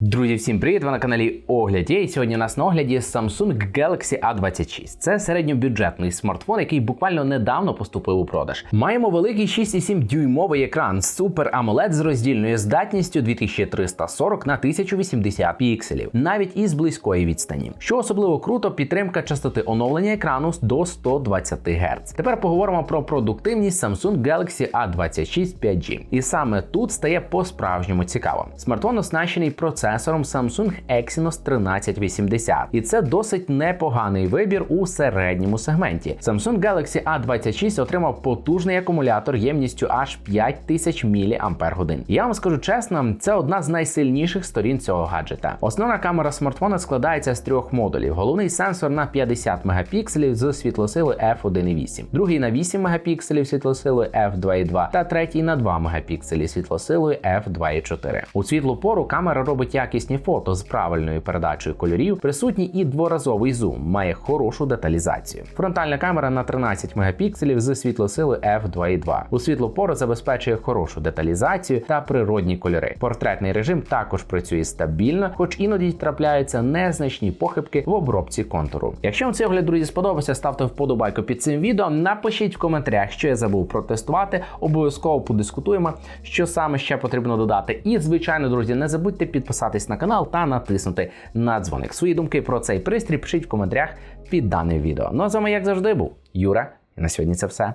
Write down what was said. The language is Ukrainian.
Друзі, всім привіт! Ви на каналі Огляд. є. І сьогодні у нас на огляді Samsung Galaxy A26. Це середньобюджетний смартфон, який буквально недавно поступив у продаж. Маємо великий 6,7 дюймовий екран Super AMOLED з роздільною здатністю 2340 на 1080 пікселів, навіть із близької відстані. Що особливо круто, підтримка частоти оновлення екрану до 120 Гц. Тепер поговоримо про продуктивність Samsung Galaxy A26 5G. І саме тут стає по-справжньому цікаво. Смартфон оснащений процесором Samsung Exynos 1380, і це досить непоганий вибір у середньому сегменті. Samsung Galaxy A26 отримав потужний акумулятор ємністю аж 5000 мАч. Я вам скажу чесно, це одна з найсильніших сторін цього гаджета. Основна камера смартфона складається з трьох модулів: головний сенсор на 50 мегапікселів з світлосилою f1.8, другий на 8 мегапікселів світлосилою f2.2 та третій на 2 мегапікселі світлосилою f2.4. У світлу пору камера робить якісні фото з правильною передачею кольорів, присутній і дворазовий зум, має хорошу деталізацію. Фронтальна камера на 13 мегапікселів з світлосилою f2.2. У світлу пору забезпечує хорошу деталізацію та природні кольори. Портретний режим також працює стабільно, хоч іноді трапляються незначні похибки в обробці контуру. Якщо вам цей огляд, друзі, сподобався, ставте вподобайку під цим відео. Напишіть в коментарях, що я забув протестувати. Обов'язково подискутуємо, що саме ще потрібно додати. І, звичайно, друзі, не забудьте підписатись на канал та натиснути на дзвоник. Свої думки про цей пристрій пишіть в коментарях під даним відео. Ну а з вами, як завжди, був Юра. І на сьогодні це все.